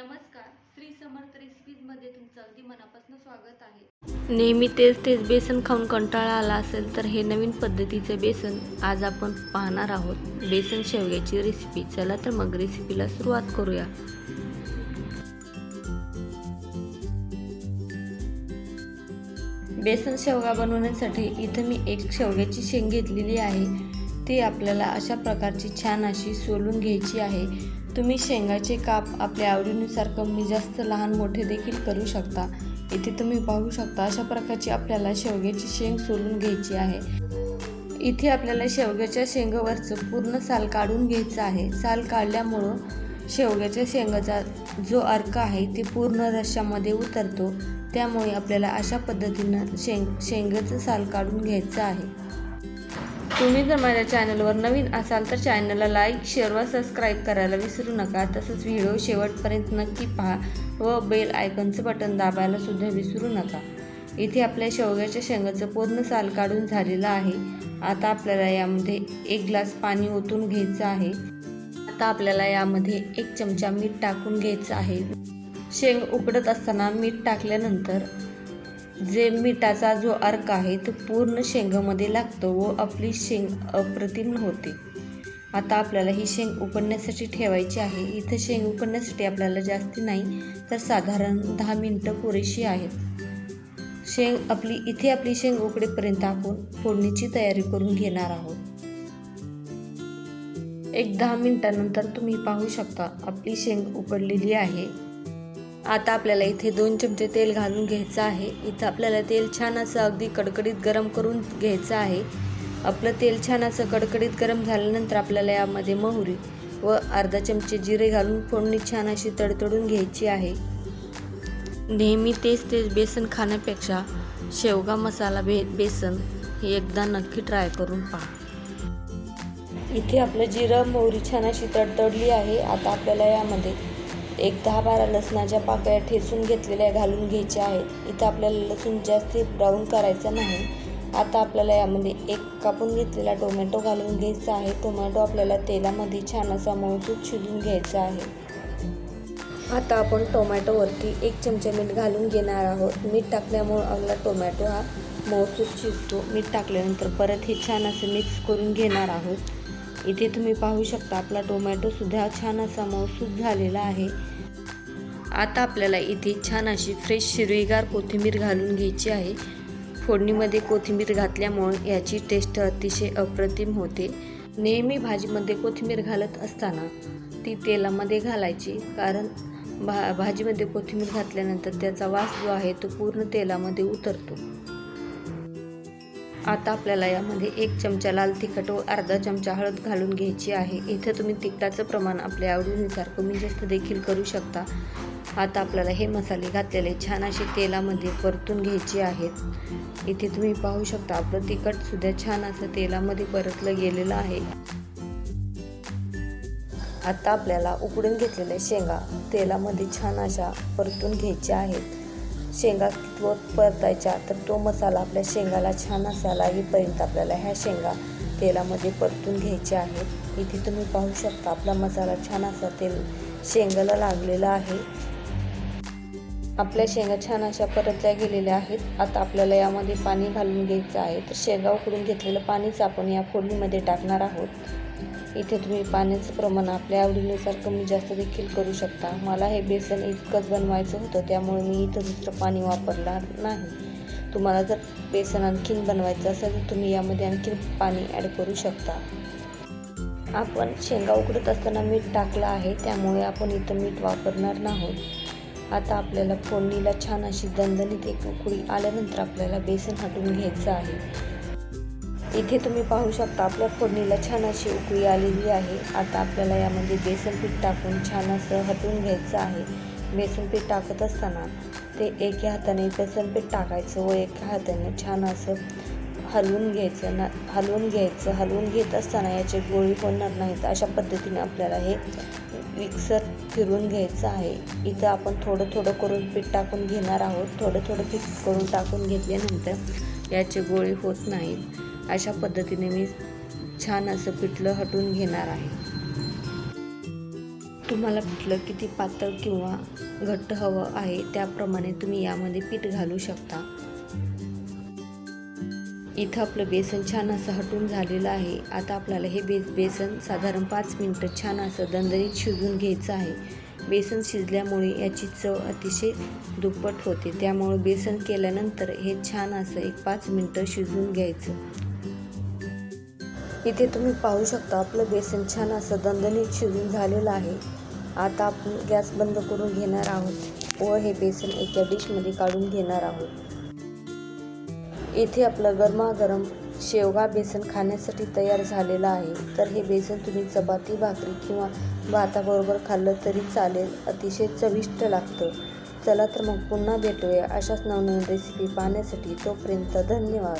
नमस्कार. श्री समर्थ रेसिपीजमध्ये तुमचं अगदी मनापासून स्वागत आहे. नेहमी तेच तेच बेसन खाऊन कंटाळा आला असेल तर हे नवीन पद्धतीचे बेसन आज आपण पाहणार आहोत. बेसन शेवग्याची रेसिपी चला तर मग रेसिपीला सुरुवात करूया. बेसन शेवगा बनवण्यासाठी इथं मी एक शेवग्याची शेंग घेतलेली आहे. ती आपल्याला अशा प्रकारची छान अशी सोलून घ्यायची आहे. तुम्ही शेंगाचे काप आपल्या आवडीनुसार कमी जास्त लहान मोठे देखील करू शकता. इथे तुम्ही पाहू शकता अशा प्रकारची आपल्याला शेवग्याची शेंग सोलून घ्यायची आहे. इथे आपल्याला शेवग्याच्या शेंगावरचं पूर्ण साल काढून घ्यायचं आहे. साल काढल्यामुळं शेवग्याच्या शेंगाचा जो अर्क आहे ते पूर्ण रश्श्यामध्ये उतरतो. त्यामुळे आपल्याला अशा पद्धतीनं शेंग शेंगाचं साल काढून घ्यायचं आहे. तुम्ही जर माझ्या चॅनलवर नवीन असाल तर चॅनलला लाईक शेअर व सबस्क्राईब करायला विसरू नका. तसंच व्हिडिओ शेवटपर्यंत नक्की पहा व बेल आयकनचं बटन दाबायला सुद्धा विसरू नका. इथे आपल्या शेवग्याच्या शेंगाचं पूर्ण साल काढून झालेलं आहे. आता आपल्याला यामध्ये एक ग्लास पाणी ओतून घ्यायचं आहे. आता आपल्याला यामध्ये एक चमचा मीठ टाकून घ्यायचं आहे. शेंग उकडत असताना मीठ टाकल्यानंतर जे मिठाचा जो अर्क आहे तो पूर्ण शेंगामध्ये लागतो व आपली शेंग अप्रतिम होते. आता आपल्याला ही शेंग उकडण्यासाठी ठेवायची आहे. इथं शेंग उकडण्यासाठी आपल्याला जास्ती नाही तर साधारण दहा मिनटं पुरेशी आहेत. शेंग आपली इथे आपली शेंग उकडेपर्यंत आपण फोडणीची तयारी करून घेणार आहोत. एक दहा मिनटानंतर तुम्ही पाहू शकता आपली शेंग उकडलेली आहे. आता आपल्याला इथे दोन चमचे तेल घालून घ्यायचं आहे. इथं आपल्याला तेल छान असं अगदी कडकडीत गरम करून घ्यायचं आहे. आपलं तेल छान असं कडकडीत गरम झाल्यानंतर आपल्याला यामध्ये मोहरी व अर्धा चमचे जिरे घालून फोडणी छान अशी तडतडून घ्यायची आहे. नेहमी तेच तेच बेसन खाण्यापेक्षा शेवगा मसाला बे बेसन हे एकदा नक्की ट्राय करून पहा. इथे आपलं जिरं मोहरी छान अशी तडतडली आहे. आता आपल्याला यामध्ये एक दहा बारा लसणाच्या पाकळ्या ठेचून घेतलेल्या घालून घ्यायच्या आहेत. इथं आपल्याला लसूण जास्त ब्राऊन करायचा नाही. आता आपल्याला यामध्ये एक कापून घेतलेला टोमॅटो घालून घ्यायचा आहे. टोमॅटो आपल्याला तेलामध्ये छान असा मळसूट शिजून घ्यायचा आहे. आता आपण टोमॅटोवरती एक चमचा मीठ घालून घेणार आहोत. मीठ टाकल्यामुळं आपला टोमॅटो हा मऊसूत शिजतो. मीठ टाकल्यानंतर परत हे छान असं मिक्स करून घेणार आहोत. इथे तुम्ही पाहू शकता आपला टोमॅटोसुद्धा छान असा मऊसूत झालेला आहे. आता आपल्याला इथे छान अशी फ्रेश हिरवीगार कोथिंबीर घालून घ्यायची आहे. फोडणीमध्ये कोथिंबीर घातल्यामुळे याची टेस्ट अतिशय अप्रतिम होते. नेहमी भाजीमध्ये कोथिंबीर घालत असताना ती तेलामध्ये घालायची कारण भा भाजीमध्ये कोथिंबीर घातल्यानंतर त्याचा वास जो आहे तो पूर्ण तेलामध्ये उतरतो. आता आपल्याला यामध्ये एक चमचा लाल तिखट व अर्धा चमचा हळद घालून घ्यायची आहे. इथं तुम्ही तिखटाचं प्रमाण आपल्या आवडीनुसार कमी जास्त देखील करू शकता. आता आपल्याला हे मसाले घातलेले छान असे तेलामध्ये परतून घ्यायचे आहेत. इथे तुम्ही पाहू शकता आपलं तिखटसुद्धा छान असं तेलामध्ये परतलं गेलेलं आहे. आता आपल्याला उकडून घेतलेल्या शेंगा तेलामध्ये छान अशा परतून घ्यायच्या आहेत. शेंगा कितवत परतायच्या तर तो मसाला आपल्या शेंगाला छान असा लागेपर्यंत आपल्याला ह्या शेंगा तेलामध्ये परतून घ्यायच्या आहेत. इथे तुम्ही पाहू शकता आपला मसाला छान असा तेल शेंगाला लागलेला आहे. आपल्या शेंगा छान अशा परतल्या गेलेल्या आहेत. आता आपल्याला यामध्ये पाणी घालून घ्यायचं आहे. तर शेंगा उकडून घेतलेलं पाणीच आपण या फोडणीमध्ये टाकणार आहोत. इथे तुम्ही पाण्याचं प्रमाण आपल्या आवडीनुसार कमी जास्त देखील करू शकता. मला हे बेसन इतकंच बनवायचं होतं त्यामुळे मी इथं दुसरं पाणी वापरणार नाही. तुम्हाला जर बेसन आणखीन बनवायचं असेल तर तुम्ही यामध्ये आणखीन पाणी ॲड करू शकता. आपण शेंगा उकडत असताना मीठ टाकलं आहे त्यामुळे आपण इथं मीठ वापरणार नाहोत आता आपल्याला फोडणीला छान अशी दणदणीत एक उकळी आल्यानंतर आपल्याला बेसन हटवून घ्यायचं आहे. इथे तुम्ही पाहू शकता आपल्या फोडणीला छान अशी उकळी आलेली आहे. आता आपल्याला यामध्ये बेसन पीठ टाकून छान असं हटवून घ्यायचं आहे. बेसन पीठ टाकत असताना ते एका हाताने बेसन पीठ टाकायचं व एका हाताने छान असं हलवून घ्यायचं ना हलवून घ्यायचं. हलवून घेत असताना याचे गोळी होणार नाहीत. अशा पद्धतीने आपल्याला हे मिक्सर फिरवून घ्यायचं आहे. इथं आपण थोडं थोडं करून पीठ टाकून घेणार आहोत. थोडं थोडं पीठ करून टाकून घेतल्यानंतर याचे गोळी होत नाहीत. अशा पद्धतीने मी छान असं पिठलं हटवून घेणार आहे. तुम्हाला पिठलं किती पातळ किंवा घट्ट हवं आहे त्याप्रमाणे तुम्ही यामध्ये पीठ घालू शकता. इथं आपलं बेसन छान असं हटून झालेलं आहे. आता आपल्याला हे बे बेसन साधारण पाच मिनटं छान असं दणदणीत शिजून घ्यायचं आहे. बेसन शिजल्यामुळे याची चव अतिशय दुप्पट होते. त्यामुळे बेसन केल्यानंतर हे छान असं एक पाच मिनटं शिजून घ्यायचं. इथे तुम्ही पाहू शकता आपलं बेसन छान असं दणदणीत शिजून झालेलं आहे. आता आपण गॅस बंद करून घेणार आहोत व हे बेसन एका डिशमध्ये काढून घेणार आहोत. येथे आपलं गरमागरम शेवगा बेसन खाण्यासाठी तयार झालेलं आहे. तर हे बेसन तुम्ही चपाती भाकरी किंवा भाताबरोबर खाल्लं तरी चालेल. अतिशय चविष्ट लागतं. चला तर मग पुन्हा भेटूया अशाच नवनवीन रेसिपी पाहण्यासाठी. तोपर्यंत धन्यवाद.